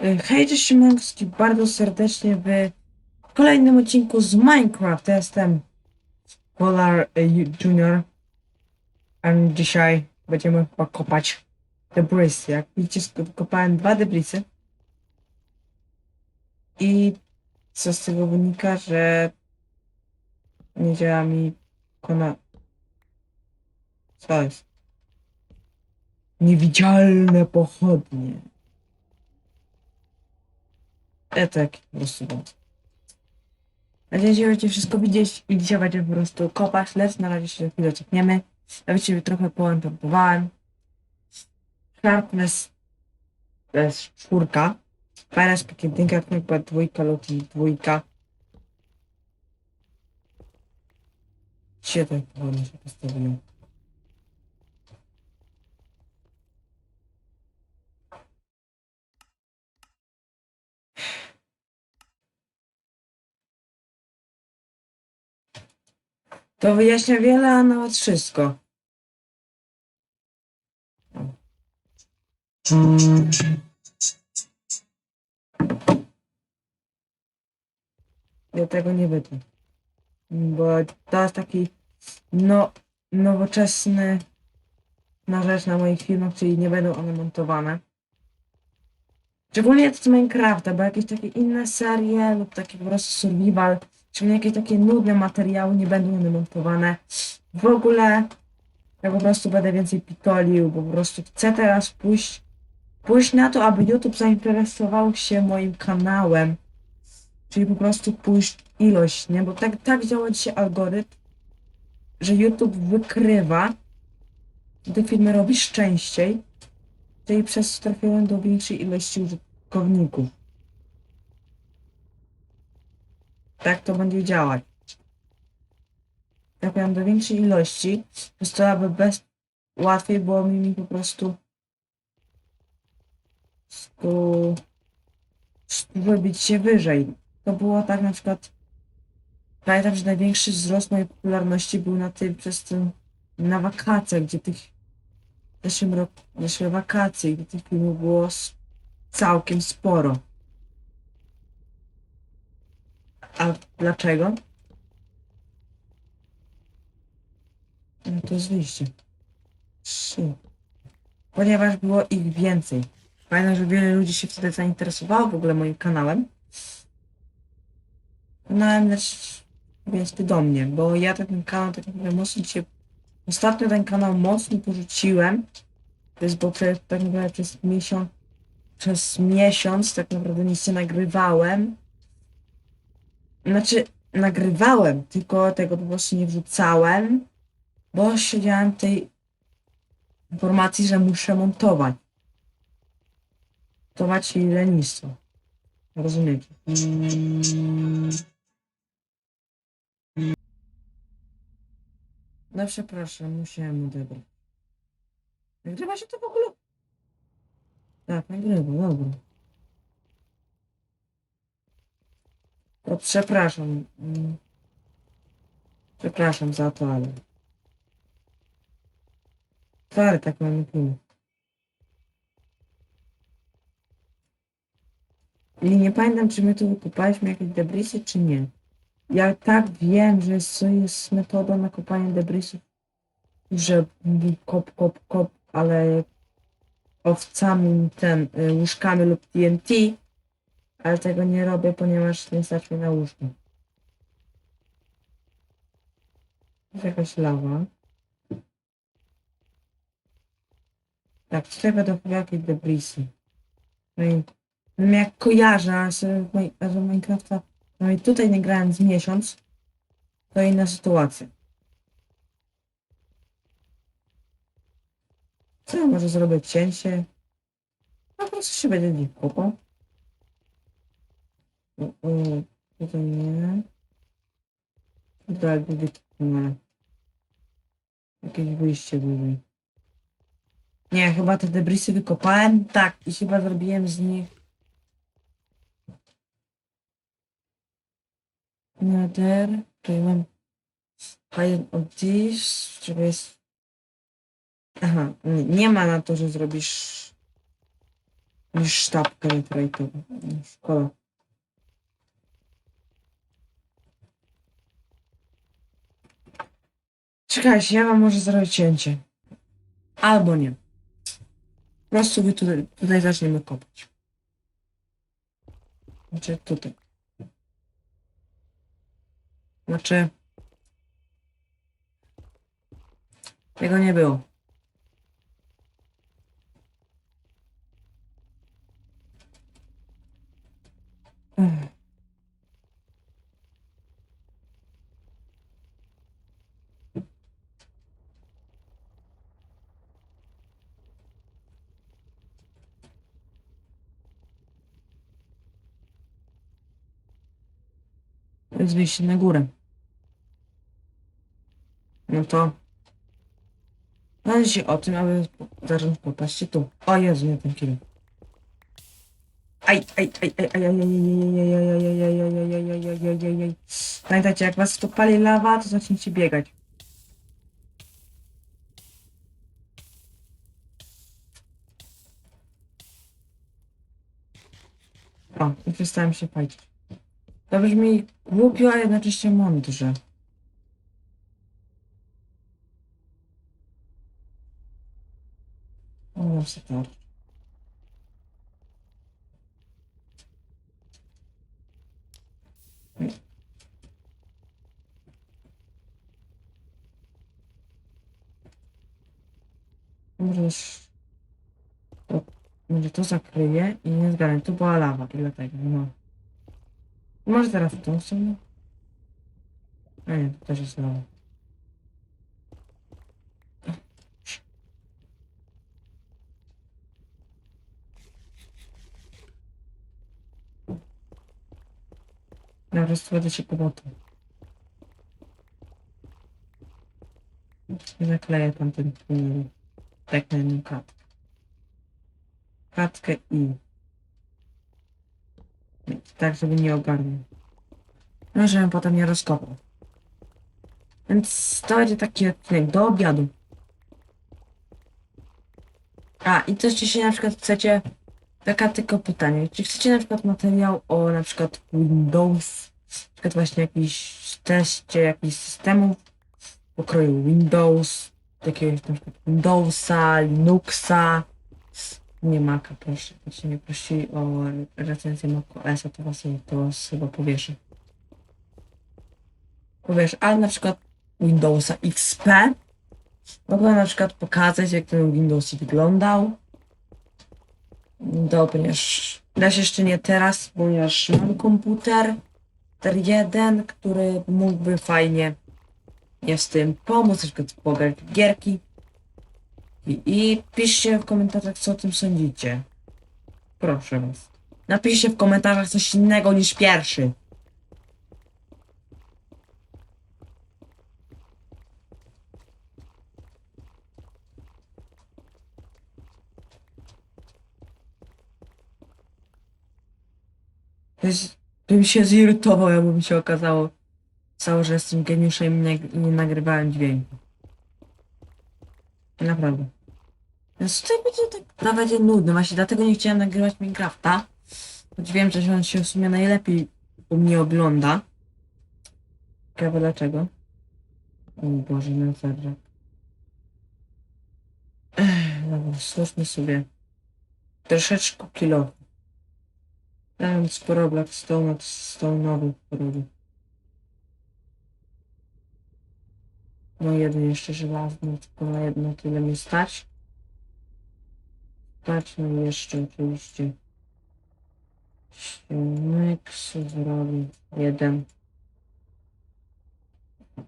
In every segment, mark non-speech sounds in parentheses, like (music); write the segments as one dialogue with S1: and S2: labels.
S1: E, Hej, cześć bardzo serdecznie w kolejnym odcinku z Minecraft. Ja jestem Polar e, Ju- Junior. A dzisiaj będziemy chyba kopać debrisy. Jak widzicie, kopałem dwa debrisy. I co z tego wynika, że nie działa mi kona... Co jest? Niewidzialne pochodnie. E tak, po prostu będzie. Mam nadzieję, że będziecie wszystko widzieć i dzisiaj będziemy po prostu kopać, lecz na razie się chwilę czekniemy. Ja wiecie, trochę poentopowałem. Sharpness to jest czwórka. Teraz jedynka, chyba dwójka lub dwójka. Dzisiaj tak powoli się postawiłem. To wyjaśnia wiele, a nawet wszystko. Ja tego nie wytnę. Bo to jest taki no, nowoczesny na rzecz na moich filmach, czyli nie będą one montowane. Szczególnie to z Minecrafta, bo jakieś takie inne serie lub takie po prostu survival, czy jakieś takie nudne materiały nie będą one montowane. W ogóle ja po prostu będę więcej pitolił, bo po prostu chcę teraz pójść, pójść na to, aby YouTube zainteresował się moim kanałem. Czyli po prostu pójść ilość, nie? Bo tak, tak działa dzisiaj algorytm, że YouTube wykrywa, te filmy robisz częściej, czyli przez to trafiają do większej ilości użytkowników. Tak to będzie działać. Trafiają do większej ilości, to aby bez łatwiej było mi, mi po prostu stu, wybić się wyżej. To było tak na przykład Pamiętam, że największy wzrost mojej popularności był na tym, przez tym, na wakacjach, gdzie tych, w zeszłym roku, w zeszłe wakacje, gdzie tych filmów było całkiem sporo. A dlaczego? No to jest wyjście. Trzy. Ponieważ było ich więcej. Pamiętam, że wiele ludzi się wtedy zainteresowało w ogóle moim kanałem. No, lecz więc ty do mnie, bo ja ten kanał tak naprawdę mocno się... Ostatnio ten kanał mocno porzuciłem. To jest, bo tak naprawdę przez miesiąc... Przez miesiąc tak naprawdę nic nie nagrywałem. Znaczy, nagrywałem, tylko tego po prostu nie wrzucałem, bo siedziałem tej informacji, że muszę montować. Montować i lenistwo. Rozumiecie? No przepraszam, musiałem odebrać. Nagrywa się to w ogóle? Tak, nagrywa, dobra. To przepraszam. mm. Przepraszam za to, ale... Sorry, tak mam film. I nie pamiętam, czy my tu wykopaliśmy jakieś debrisy, czy nie. Ja tak wiem, że jest, jest metoda na kopanie debrisów, że kop, kop, kop, ale owcami, ten, y, łóżkami lub TNT, ale tego nie robię, ponieważ nie stać mi na łóżko. Jest jakaś lawa. Tak, będą chyba jakieś debrisy. No i no jak kojarzę, a że Minecrafta no i tutaj nie grałem z miesiąc, to inna sytuacja. Co ja może zrobić cięcie? No, po prostu się będzie nie kopał. O, o, Tutaj nie. Tutaj będzie nie. Jakieś wyjście wyżej. Nie, chyba te debrisy wykopałem. Tak, i chyba zrobiłem z nich Nether, tutaj mam Hidden of this, czego jest... Aha, nie, nie ma na to, że zrobisz niż sztabkę nitrajtową. Szkoda. Czekajcie, ja wam może zrobić cięcie. Albo nie. Po prostu wy tutaj, tutaj zaczniemy kopać. Znaczy tutaj. Znaczy... Tego nie było. Ech. Jest wyjście na górę. No to... Zależy o tym, aby zacząć popatrzcie tu. O Jezu, nie ten kilo. Aj, aj, aj, aj, aj, aj, aj, aj, aj, aj, aj, aj, aj, aj, aj, aj, aj, aj, aj. Pamiętajcie, jak was to pali lawa, to zacznijcie biegać. O, i przestałem się palić. To brzmi głupio, a jednocześnie mądrze. O, mam się tarcz. Może już... To, może to zakryje i nie zgadnę. To była lawa i dlatego, no. Może teraz w tą stronę? A nie, to też jest. Ja po prostu będę się zakleję. Tak na jedną kartkę. Kartkę i... Tak, żeby nie ogarnął. No, żebym potem nie rozkopał. Więc to będzie taki odcinek do obiadu. A, i też jeśli na przykład chcecie... Taka tylko pytanie. Czy chcecie na przykład materiał o na przykład Windows, na przykład właśnie jakiś teście jakichś systemów pokroju Windows, jakiegoś na przykład Windowsa, Linuxa, nie Maca, proszę. Jeśli mnie prosili o recenzję macOS, to was, to was chyba powieszę. Powiesz, ale na przykład Windowsa XP, mogę na przykład pokazać, jak ten Windows wyglądał. To ponieważ też jeszcze nie teraz, ponieważ mam komputer, komputer jeden, który mógłby fajnie mnie tym pomóc, na przykład pograć gierki. I, I piszcie w komentarzach, co o tym sądzicie. Proszę was. Napiszcie w komentarzach coś innego niż pierwszy. Jest, bym się zirytował, jakby mi się okazało, cało, że jestem geniuszem i nie, nie nagrywałem dźwięku. Naprawdę. Więc tutaj będzie tak to będzie nudne, właśnie dlatego nie chciałem nagrywać Minecrafta. Choć wiem, że on się w sumie najlepiej u mnie ogląda. Ciekawe dlaczego. O Boże, no. Ech, Dobra, słuchmy sobie. Troszeczkę kilo. Dałem sporo Blackstone'a, stone'owych porobił. No jeden jeszcze żelazny, tylko na jedno tyle mi stać. Stać no jeszcze oczywiście. Silnik zrobił jeden.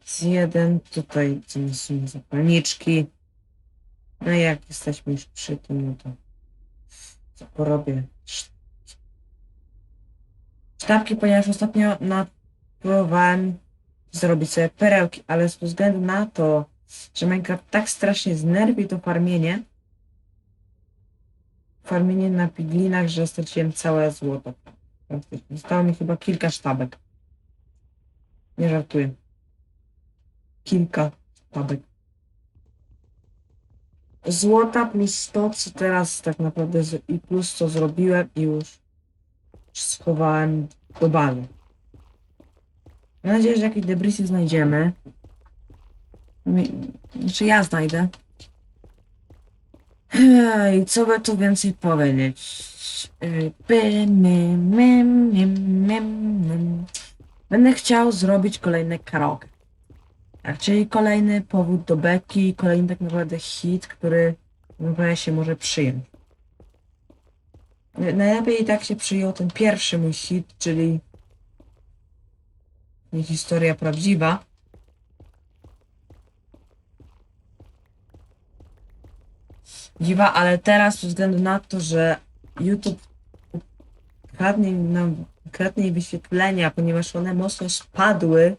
S1: Z jeden tutaj są zapalniczki. No i jak jesteśmy już przy tym, no to co porobię? Sz- Sztabki, ponieważ ostatnio na próbowałem zrobić sobie perełki, ale ze względu na to, że Minecraft tak strasznie znerwi to farmienie, farmienie na piglinach, że straciłem całe złoto. Zostało mi chyba kilka sztabek. Nie żartuję. Kilka sztabek. złota plus to, co teraz tak naprawdę i plus co zrobiłem i już schowałem do bazy. Mam nadzieję, że jakieś debrisy znajdziemy. Mi- Znaczy ja znajdę. Ej, co by tu więcej powiedzieć? Będę chciał zrobić kolejne karaoke. Tak, czyli kolejny powód do beki, kolejny tak naprawdę hit, który naprawdę się może przyjąć. Najlepiej i tak się przyjął ten pierwszy mój hit, czyli nie historia prawdziwa. Dziwa, ale teraz ze względu na to, że YouTube kradnie nam kradnie wyświetlenia, ponieważ one mocno spadły,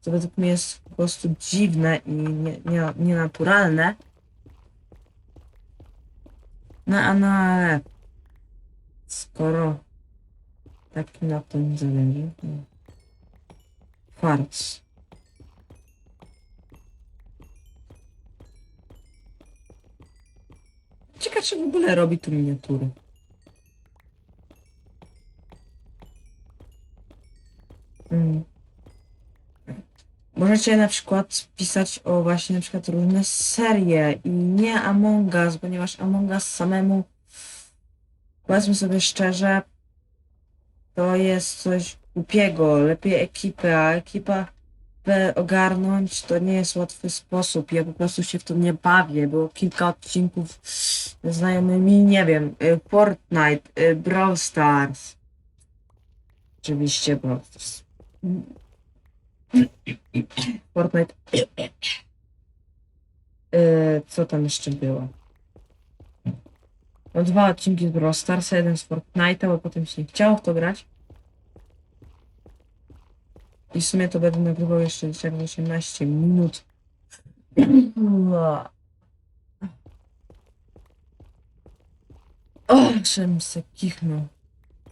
S1: co według mnie jest po prostu dziwne i nie, nie, nienaturalne. No a no ale skoro taki na nie zależy, to farc. Ciekawe, czy w ogóle robi tu miniatury. Mm. Możecie na przykład pisać o właśnie na przykład różne serie i nie Among Us, ponieważ Among Us samemu, powiedzmy sobie szczerze, to jest coś głupiego. Lepiej ekipę, a ekipę ogarnąć to nie jest łatwy sposób. Ja po prostu się w to nie bawię. Było kilka odcinków ze znajomymi, nie wiem, y, Fortnite, y, Brawl Stars. Oczywiście Brawl Stars. (clears throat) Fortnite. Yy, co tam jeszcze było? No dwa odcinki z Brawl Starsa, jeden z Fortnite'a, bo potem się nie chciało w to grać. I w sumie to będę nagrywał jeszcze dzisiaj 18 minut. O, czym se kichnął.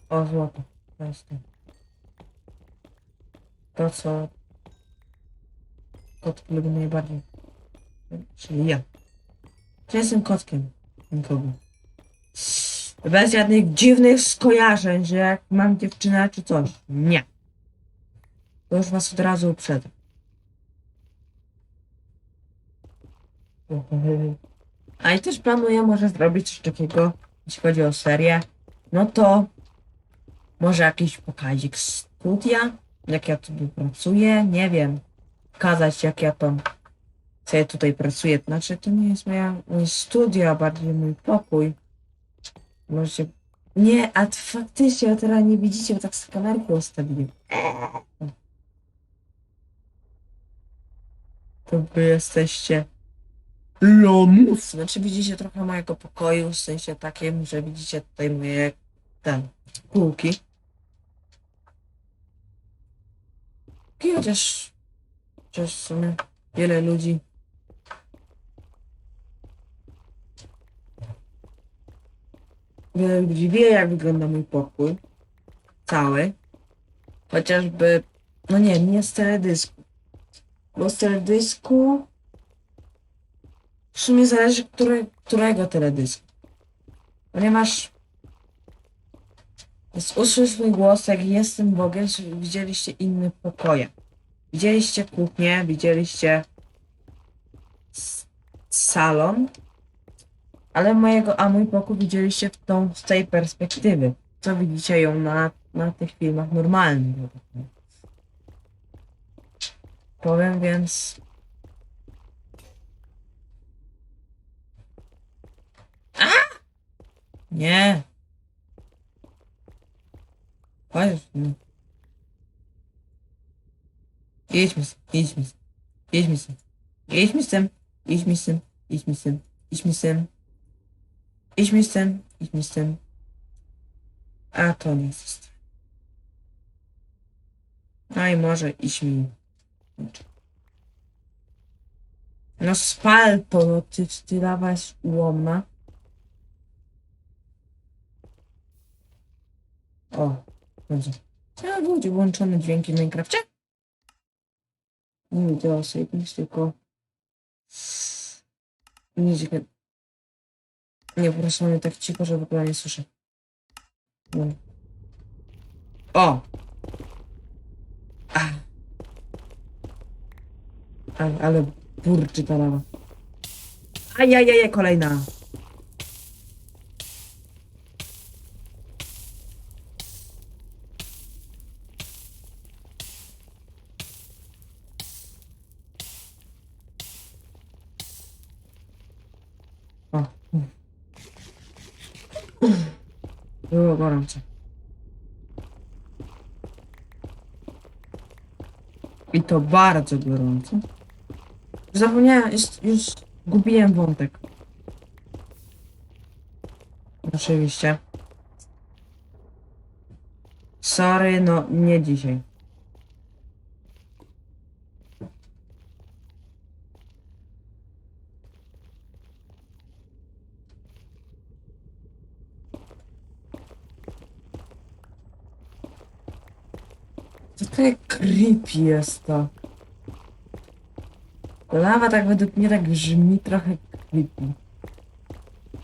S1: O, złoto. Właśnie. To, co kot lubi najbardziej. Czyli ja. Czy jestem kotkiem? Nikogo. Bez żadnych dziwnych skojarzeń, że jak mam dziewczynę czy coś. Nie. To już was od razu uprzedzę. A i też planuję może zrobić coś takiego, jeśli chodzi o serię. No to może jakiś pokazik studia, jak ja tu pracuję, nie wiem. Pokazać jak ja tam co ja tutaj pracuję. Znaczy to nie jest moja moje studio, a bardziej mój pokój. Możecie... Nie, a faktycznie, a teraz nie widzicie, bo tak z kamerki ustawiłem. To wy jesteście lomus. Znaczy widzicie trochę mojego pokoju, w sensie takim, że widzicie tutaj moje ten, półki. I chociaż, chociaż w sumie wiele ludzi wiele ludzi wie jak wygląda mój pokój. Cały. Chociażby, no nie, nie z teledysku. Bo teledysku w sumie zależy, który, którego teledysku. Ponieważ usłysz mój głos, jak jestem Bogiem, widzieliście inne pokoje. Widzieliście kuchnię, widzieliście salon, ale mojego, a mój pokój widzieliście w tą, z tej perspektywy. Co widzicie ją na, na tych filmach normalnych. Powiem więc. A! Nie. Chodź. Jedźmy z jedźmy z z jedźmy z tym, jedźmy z tym, jedźmy z tym, jedźmy z tym, jedźmy z tym, jedźmy z tym. A to nie jest. No i może mi. No spal to, no ty, ty dawaś ułomna. O, dobrze. Trzeba będzie włączone dźwięki w Minecrafcie? Nie wideo savings, tylko... Nie, Nie, po prostu mamy tak cicho, że w ogóle nie słyszę. No. O! Ach. Ale, ale burczy ta lawa. Ajajaj, kolejna. O. Było gorąco. I to bardzo gorąco. Zapomniałem, już, już gubiłem wątek. Oczywiście. Sorry, no nie dzisiaj. To takie creepy jest to. Lawa tak według mnie tak brzmi trochę creepy.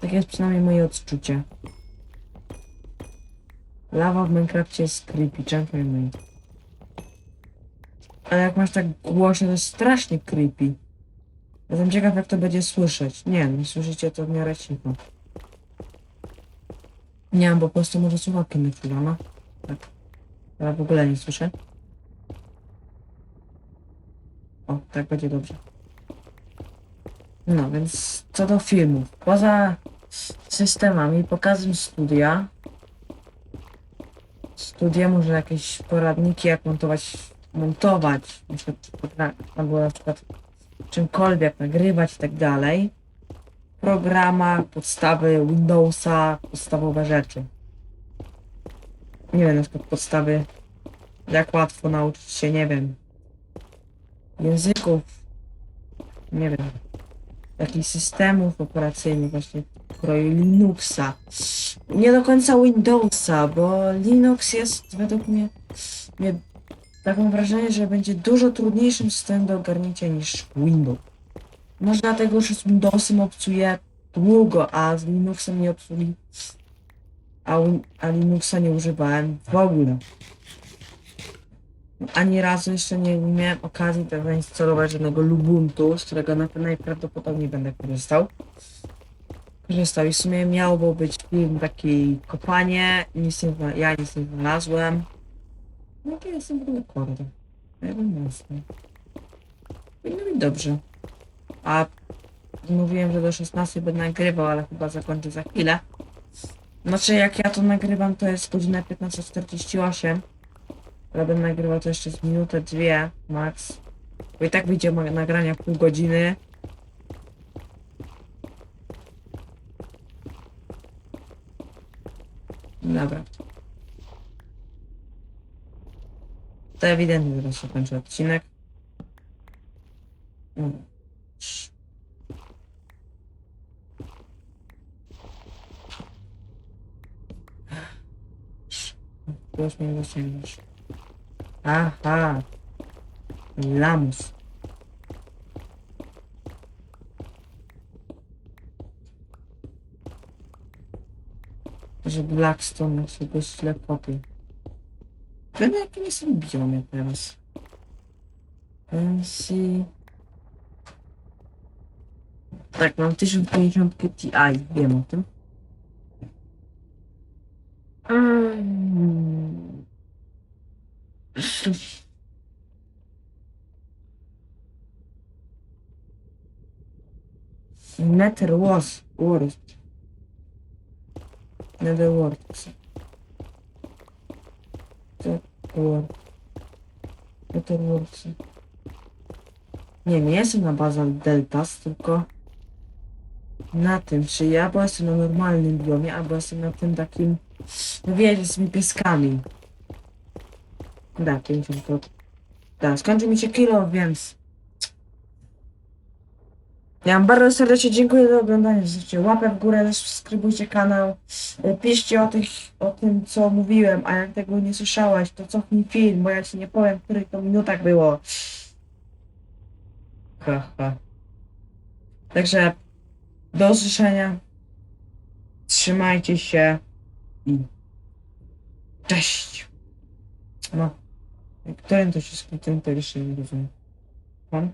S1: Tak jest przynajmniej moje odczucie. Lawa w Minecrafcie jest creepy, gentlemen. Ale jak masz tak głośno, to jest strasznie creepy. Jestem ciekaw jak to będzie słyszeć. Nie, nie słyszycie to w miarę cicho. Nie bo po prostu może słuchawki czuwa, no. Tak. Ja w ogóle nie słyszę. O, tak będzie dobrze. No, więc co do filmów. Poza systemami, pokazem studia. Studia może jakieś poradniki, jak montować, montować. Na przykład, było na przykład czymkolwiek nagrywać i tak dalej. W programach, podstawy Windowsa, podstawowe rzeczy. Nie wiem, na przykład podstawy, jak łatwo nauczyć się, nie wiem, języków, nie wiem, jakichś systemów operacyjnych, właśnie kroju Linuxa. Nie do końca Windowsa, bo Linux jest według mnie, mnie tak wrażenie, że będzie dużo trudniejszym systemem do ogarnięcia niż Windows. Może dlatego, że z Windowsem obcuję długo, a z Linuxem nie obsługi, a, a Linuxa nie używałem w ogóle. Ani razu jeszcze nie, nie miałem okazji tak zainstalować żadnego Lubuntu, z którego na, najprawdopodobniej będę korzystał. Korzystał i w sumie miało być film taki kopanie, nic nie, ja nic nie znalazłem. No to jestem w ogóle kordy. Jeden mocny. Powinno być dobrze. A mówiłem, że do 16 będę nagrywał, ale chyba zakończę za chwilę. Znaczy jak ja to nagrywam to jest godzina 15.48. Ale będę nagrywał to jeszcze z minutę, dwie max. Bo i tak wyjdzie nagrania pół godziny. Dobra. To ewidentnie teraz się kończy odcinek. Mm. Już mnie dosięgniesz. Aha. Lamus. Że Blackstone sobie ślepoty. Wiem jakim jestem biomie teraz. Fancy. Tak, mam 1050 Ti, wiem o tym. Nether was worst. Nether works. Nether Nether works. Nie, nie jestem na bazal Deltas, tylko na tym, czy ja bo jestem na normalnym biomie, albo jestem na tym takim, no wiecie, z tymi pieskami. Da, 50 to... Da, skończy mi się kilo, więc... Ja wam bardzo serdecznie dziękuję za oglądanie. Zostawcie łapę w górę, subskrybujcie kanał. E, Piszcie o, tych, o tym, co mówiłem, a jak tego nie słyszałeś, to cofnij film, bo ja ci nie powiem, w których to minutach było. Ha, ha. Także do usłyszenia. Trzymajcie się i cześć. No. Którym to się skrótem, to jeszcze nie rozumiem. Pan?